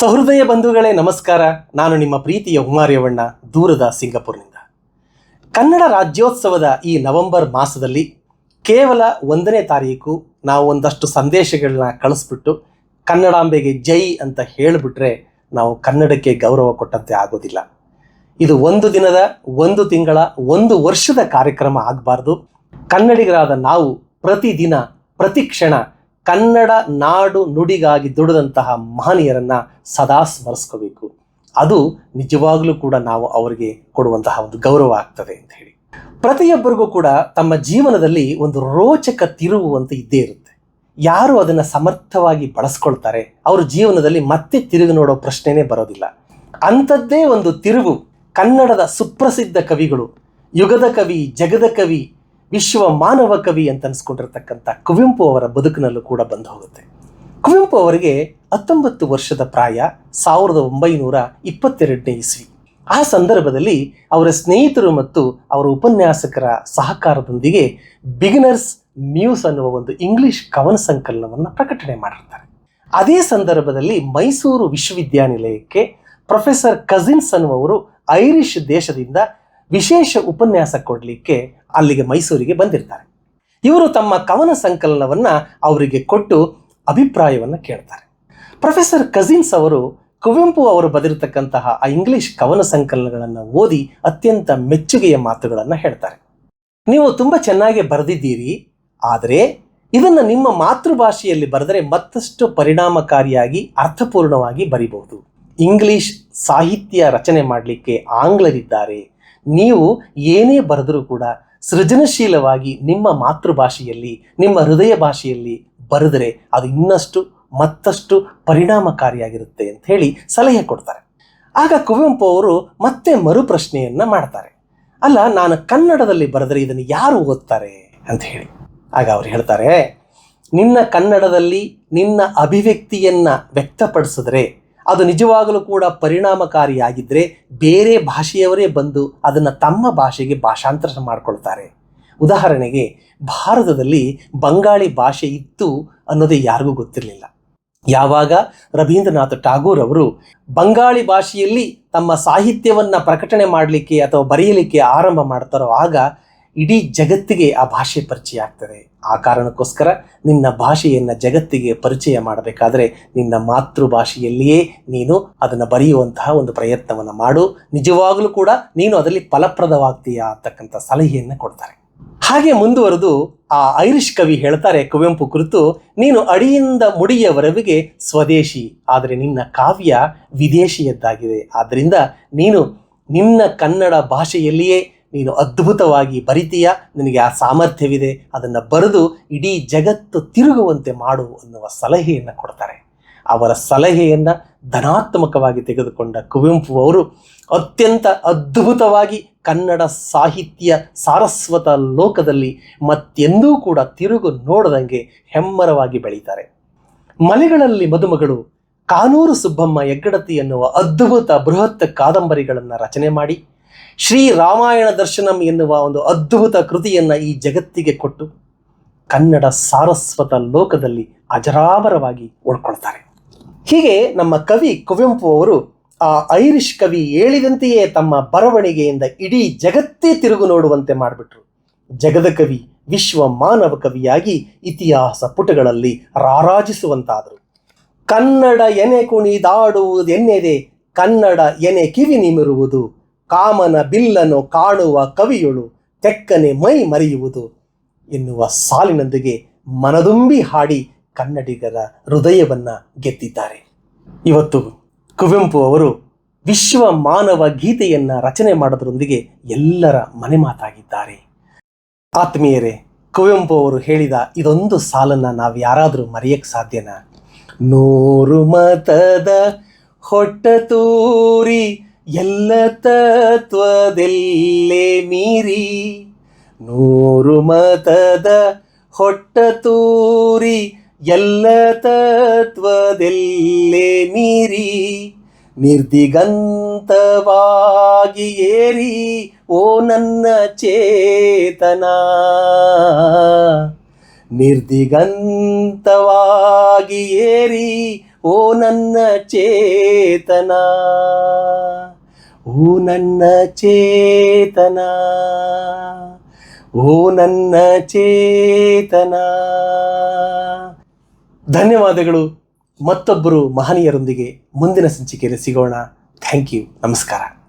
ಸಹೃದಯ ಬಂಧುಗಳೇ, ನಮಸ್ಕಾರ. ನಾನು ನಿಮ್ಮ ಪ್ರೀತಿಯ ಉಮಾರ್ಯವಣ್ಣ ದೂರದ ಸಿಂಗಪುರ್ನಿಂದ. ಕನ್ನಡ ರಾಜ್ಯೋತ್ಸವದ ಈ ನವೆಂಬರ್ ಮಾಸದಲ್ಲಿ ಕೇವಲ ಒಂದನೇ ತಾರೀಕು ನಾವು ಒಂದಷ್ಟು ಸಂದೇಶಗಳನ್ನ ಕಳಿಸ್ಬಿಟ್ಟು ಕನ್ನಡಾಂಬೆಗೆ ಜೈ ಅಂತ ಹೇಳಿಬಿಟ್ರೆ ನಾವು ಕನ್ನಡಕ್ಕೆ ಗೌರವ ಕೊಟ್ಟಂತೆ ಆಗೋದಿಲ್ಲ. ಇದು ಒಂದು ದಿನದ, ಒಂದು ತಿಂಗಳ, ಒಂದು ವರ್ಷದ ಕಾರ್ಯಕ್ರಮ ಆಗಬಾರ್ದು. ಕನ್ನಡಿಗರಾದ ನಾವು ಪ್ರತಿದಿನ, ಪ್ರತಿ ಕ್ಷಣ ಕನ್ನಡ ನಾಡು ನುಡಿಗಾಗಿ ದುಡಿದಂತಹ ಮಹನೀಯರನ್ನ ಸದಾ ಸ್ಮರಿಸ್ಕೋಬೇಕು. ಅದು ನಿಜವಾಗ್ಲೂ ಕೂಡ ನಾವು ಅವರಿಗೆ ಕೊಡುವಂತಹ ಒಂದು ಗೌರವ ಆಗ್ತದೆ ಅಂತ ಹೇಳಿ. ಪ್ರತಿಯೊಬ್ಬರಿಗೂ ಕೂಡ ತಮ್ಮ ಜೀವನದಲ್ಲಿ ಒಂದು ರೋಚಕ ತಿರುವು ಅಂತ ಇದ್ದೇ ಇರುತ್ತೆ. ಯಾರು ಅದನ್ನು ಸಮರ್ಥವಾಗಿ ಬಳಸ್ಕೊಳ್ತಾರೆ, ಅವ್ರ ಜೀವನದಲ್ಲಿ ಮತ್ತೆ ತಿರುಗಿ ನೋಡೋ ಪ್ರಶ್ನೆನೇ ಬರೋದಿಲ್ಲ. ಅಂಥದ್ದೇ ಒಂದು ತಿರುವು ಕನ್ನಡದ ಸುಪ್ರಸಿದ್ಧ ಕವಿಗಳು, ಯುಗದ ಕವಿ, ಜಗದ ಕವಿ ವಿಶ್ವ ಮಾನವ ಕವಿ ಅಂತ ಅನ್ಸ್ಕೊಂಡಿರ್ತಕ್ಕಂಥ ಕುವೆಂಪು ಅವರ ಬದುಕಿನಲ್ಲೂ ಕೂಡ ಬಂದು ಹೋಗುತ್ತೆ. ಕುವೆಂಪು ಅವರಿಗೆ ಹತ್ತೊಂಬತ್ತು ವರ್ಷದ ಪ್ರಾಯ ಸಾವಿರದ ಒಂಬೈನೂರ ಇಪ್ಪತ್ತೆರಡನೇ ಇಸ್ವಿ. ಆ ಸಂದರ್ಭದಲ್ಲಿ ಅವರ ಸ್ನೇಹಿತರು ಮತ್ತು ಅವರ ಉಪನ್ಯಾಸಕರ ಸಹಕಾರದೊಂದಿಗೆ ಬಿಗಿನರ್ಸ್ ಮ್ಯೂಸ್ ಅನ್ನುವ ಒಂದು ಇಂಗ್ಲಿಷ್ ಕವನ ಸಂಕಲನವನ್ನು ಪ್ರಕಟಣೆ ಮಾಡಿರ್ತಾರೆ. ಅದೇ ಸಂದರ್ಭದಲ್ಲಿ ಮೈಸೂರು ವಿಶ್ವವಿದ್ಯಾನಿಲಯಕ್ಕೆ ಪ್ರೊಫೆಸರ್ ಕಜಿನ್ಸ್ ಅನ್ನುವರು ಐರಿಷ್ ದೇಶದಿಂದ ವಿಶೇಷ ಉಪನ್ಯಾಸ ಕೊಡಲಿಕ್ಕೆ ಅಲ್ಲಿಗೆ ಮೈಸೂರಿಗೆ ಬಂದಿರ್ತಾರೆ. ಇವರು ತಮ್ಮ ಕವನ ಸಂಕಲನವನ್ನು ಅವರಿಗೆ ಕೊಟ್ಟು ಅಭಿಪ್ರಾಯವನ್ನು ಕೇಳ್ತಾರೆ. ಪ್ರೊಫೆಸರ್ ಕಜಿನ್ಸ್ ಅವರು ಕುವೆಂಪು ಅವರು ಬರೆದಿರತಕ್ಕಂತಹ ಆ ಇಂಗ್ಲಿಷ್ ಕವನ ಸಂಕಲನಗಳನ್ನು ಓದಿ ಅತ್ಯಂತ ಮೆಚ್ಚುಗೆಯ ಮಾತುಗಳನ್ನು ಹೇಳ್ತಾರೆ. ನೀವು ತುಂಬ ಚೆನ್ನಾಗಿ ಬರೆದಿದ್ದೀರಿ, ಆದರೆ ಇದನ್ನು ನಿಮ್ಮ ಮಾತೃಭಾಷೆಯಲ್ಲಿ ಬರೆದರೆ ಮತ್ತಷ್ಟು ಪರಿಣಾಮಕಾರಿಯಾಗಿ, ಅರ್ಥಪೂರ್ಣವಾಗಿ ಬರಿಬಹುದು. ಇಂಗ್ಲಿಷ್ ಸಾಹಿತ್ಯ ರಚನೆ ಮಾಡಲಿಕ್ಕೆ ಆಂಗ್ಲರಿದ್ದಾರೆ. ನೀವು ಏನೇ ಬರೆದರೂ ಕೂಡ ಸೃಜನಶೀಲವಾಗಿ ನಿಮ್ಮ ಮಾತೃಭಾಷೆಯಲ್ಲಿ, ನಿಮ್ಮ ಹೃದಯ ಭಾಷೆಯಲ್ಲಿ ಬರೆದರೆ ಅದು ಇನ್ನಷ್ಟು ಮತ್ತಷ್ಟು ಪರಿಣಾಮಕಾರಿಯಾಗಿರುತ್ತೆ ಅಂತ ಹೇಳಿ ಸಲಹೆ ಕೊಡ್ತಾರೆ. ಆಗ ಕುವೆಂಪು ಅವರು ಮತ್ತೆ ಮರುಪ್ರಶ್ನೆಯನ್ನ ಮಾಡ್ತಾರೆ. ಅಲ್ಲ, ನಾನು ಕನ್ನಡದಲ್ಲಿ ಬರೆದರೆ ಇದನ್ನು ಯಾರು ಓದ್ತಾರೆ ಅಂತ ಹೇಳಿ. ಆಗ ಅವ್ರು ಹೇಳ್ತಾರೆ, ನಿನ್ನ ಕನ್ನಡದಲ್ಲಿ ನಿನ್ನ ಅಭಿವ್ಯಕ್ತಿಯನ್ನ ವ್ಯಕ್ತಪಡಿಸಿದ್ರೆ ಅದು ನಿಜವಾಗಲೂ ಕೂಡ ಪರಿಣಾಮಕಾರಿಯಾಗಿದ್ದರೆ ಬೇರೆ ಭಾಷೆಯವರೇ ಬಂದು ಅದನ್ನು ತಮ್ಮ ಭಾಷೆಗೆ ಭಾಷಾಂತರ ಮಾಡಿಕೊಳ್ತಾರೆ. ಉದಾಹರಣೆಗೆ, ಭಾರತದಲ್ಲಿ ಬಂಗಾಳಿ ಭಾಷೆ ಇತ್ತು ಅನ್ನೋದೇ ಯಾರಿಗೂ ಗೊತ್ತಿರಲಿಲ್ಲ. ಯಾವಾಗ? ರವೀಂದ್ರನಾಥ್ ಟಾಗೂರ್ ಅವರು ಬಂಗಾಳಿ ಭಾಷೆಯಲ್ಲಿ ತಮ್ಮ ಸಾಹಿತ್ಯವನ್ನು ಪ್ರಕಟಣೆ ಮಾಡಲಿಕ್ಕೆ ಅಥವಾ ಬರೆಯಲಿಕ್ಕೆ ಆರಂಭ ಮಾಡ್ತಾರೋ ಆಗ ಇಡೀ ಜಗತ್ತಿಗೆ ಆ ಭಾಷೆ ಪರಿಚಯ ಆಗ್ತದೆ. ಆ ಕಾರಣಕ್ಕೋಸ್ಕರ ನಿನ್ನ ಭಾಷೆಯನ್ನು ಜಗತ್ತಿಗೆ ಪರಿಚಯ ಮಾಡಬೇಕಾದರೆ ನಿನ್ನ ಮಾತೃಭಾಷೆಯಲ್ಲಿಯೇ ನೀನು ಅದನ್ನು ಬರೆಯುವಂತಹ ಒಂದು ಪ್ರಯತ್ನವನ್ನು ಮಾಡು. ನಿಜವಾಗಲೂ ಕೂಡ ನೀನು ಅದರಲ್ಲಿ ಫಲಪ್ರದವಾಗ್ತೀಯಾ ಅಂತಕ್ಕಂಥ ಸಲಹೆಯನ್ನು ಕೊಡ್ತಾರೆ. ಹಾಗೆ ಮುಂದುವರೆದು ಆ ಐರಿಷ್ ಕವಿ ಹೇಳ್ತಾರೆ ಕುವೆಂಪು ಕುರಿತು, ನೀನು ಅಡಿಯಿಂದ ಮುಡಿಯವರೆವಿಗೆ ಸ್ವದೇಶಿ, ಆದರೆ ನಿನ್ನ ಕಾವ್ಯ ವಿದೇಶಿಯದ್ದಾಗಿದೆ. ಆದ್ದರಿಂದ ನೀನು ನಿನ್ನ ಕನ್ನಡ ಭಾಷೆಯಲ್ಲಿಯೇ ನೀನು ಅದ್ಭುತವಾಗಿ ಬರಿತೀಯ, ನಿನಗೆ ಆ ಸಾಮರ್ಥ್ಯವಿದೆ, ಅದನ್ನು ಬರೆದು ಇಡೀ ಜಗತ್ತು ತಿರುಗುವಂತೆ ಮಾಡು ಅನ್ನುವ ಸಲಹೆಯನ್ನು ಕೊಡ್ತಾರೆ. ಅವರ ಸಲಹೆಯನ್ನು ಧನಾತ್ಮಕವಾಗಿ ತೆಗೆದುಕೊಂಡ ಕುವೆಂಪು ಅವರು ಅತ್ಯಂತ ಅದ್ಭುತವಾಗಿ ಕನ್ನಡ ಸಾಹಿತ್ಯ ಸಾರಸ್ವತ ಲೋಕದಲ್ಲಿ ಮತ್ತೆಂದೂ ಕೂಡ ತಿರುಗು ನೋಡದಂಗೆ ಹೆಮ್ಮರವಾಗಿ ಬೆಳೀತಾರೆ. ಮಲೆಗಳಲ್ಲಿ ಮದುಮಗಳು ಕಾನೂರು ಸುಬ್ಬಮ್ಮ ಹೆಗ್ಗಡತಿ ಎನ್ನುವ ಅದ್ಭುತ ಬೃಹತ್ ಕಾದಂಬರಿಗಳನ್ನು ರಚನೆ ಮಾಡಿ ಶ್ರೀ ರಾಮಾಯಣ ದರ್ಶನಂ ಎನ್ನುವ ಒಂದು ಅದ್ಭುತ ಕೃತಿಯನ್ನು ಈ ಜಗತ್ತಿಗೆ ಕೊಟ್ಟು ಕನ್ನಡ ಸಾರಸ್ವತ ಲೋಕದಲ್ಲಿ ಅಜರಾಮರವಾಗಿ ಉಳ್ಕೊಳ್ತಾರೆ. ಹೀಗೆ ನಮ್ಮ ಕವಿ ಕುವೆಂಪು ಅವರು ಆ ಐರಿಷ್ ಕವಿ ಹೇಳಿದಂತೆಯೇ ತಮ್ಮ ಬರವಣಿಗೆಯಿಂದ ಇಡೀ ಜಗತ್ತೇ ತಿರುಗು ನೋಡುವಂತೆ ಮಾಡಿಬಿಟ್ರು. ಜಗದ ಕವಿ ವಿಶ್ವ ಮಾನವ ಕವಿಯಾಗಿ ಇತಿಹಾಸ ಪುಟಗಳಲ್ಲಿ ರಾರಾಜಿಸುವಂತಾದರು. ಕನ್ನಡ ಎನೆ ಕುಣಿದಾಡುವುದೆನ್ನೆದೆ ಕನ್ನಡ ಎನೆ ಕಿವಿ ನಿಮಿರುವುದು ಕಾಮನ ಬಿಲ್ಲನು ಕಾಣುವ ಕವಿಯೊಳು ತೆಕ್ಕನೆ ಮೈ ಮರೆಯುವುದು ಎನ್ನುವ ಸಾಲಿನೊಂದಿಗೆ ಮನದುಂಬಿ ಹಾಡಿ ಕನ್ನಡಿಗರ ಹೃದಯವನ್ನ ಗೆದ್ದಿದ್ದಾರೆ. ಇವತ್ತು ಕುವೆಂಪು ಅವರು ವಿಶ್ವ ಮಾನವ ಗೀತೆಯನ್ನು ರಚನೆ ಮಾಡೋದರೊಂದಿಗೆ ಎಲ್ಲರ ಮನೆ ಮಾತಾಗಿದ್ದಾರೆ. ಆತ್ಮೀಯರೇ, ಕುವೆಂಪು ಅವರು ಹೇಳಿದ ಇದೊಂದು ಸಾಲನ್ನ ನಾವು ಯಾರಾದರೂ ಮರೆಯಕ್ಕೆ ಸಾಧ್ಯನಾ? ನೂರು ಮತದ ಹೊಟ್ಟ ತೂರಿ ಎಲ್ಲ ತತ್ವದೆಲ್ಲೇ ಮೀರಿ ನೂರು ಮತದ ಹೊಟ್ಟ ತೂರಿ ಎಲ್ಲ ತತ್ವದೆಲ್ಲೇ ಮೀರಿ ನಿರ್ದಿಗಂತವಾಗಿ ಏರಿ ಓ ನನ್ನ ಚೇತನ. ನಿರ್ದಿಗಂತವಾಗಿ ಏರಿ ಓ ನನ್ನ ಚೇತನ. ಓ ನನ್ನ ಚೇತನ, ಓ ನನ್ನ ಚೇತನ. ಧನ್ಯವಾದಗಳು. ಮತ್ತೊಬ್ಬರು ಮಹನೀಯರೊಂದಿಗೆ ಮುಂದಿನ ಸಂಚಿಕೆಯಲ್ಲಿ ಸಿಗೋಣ. Thank you. ನಮಸ್ಕಾರ.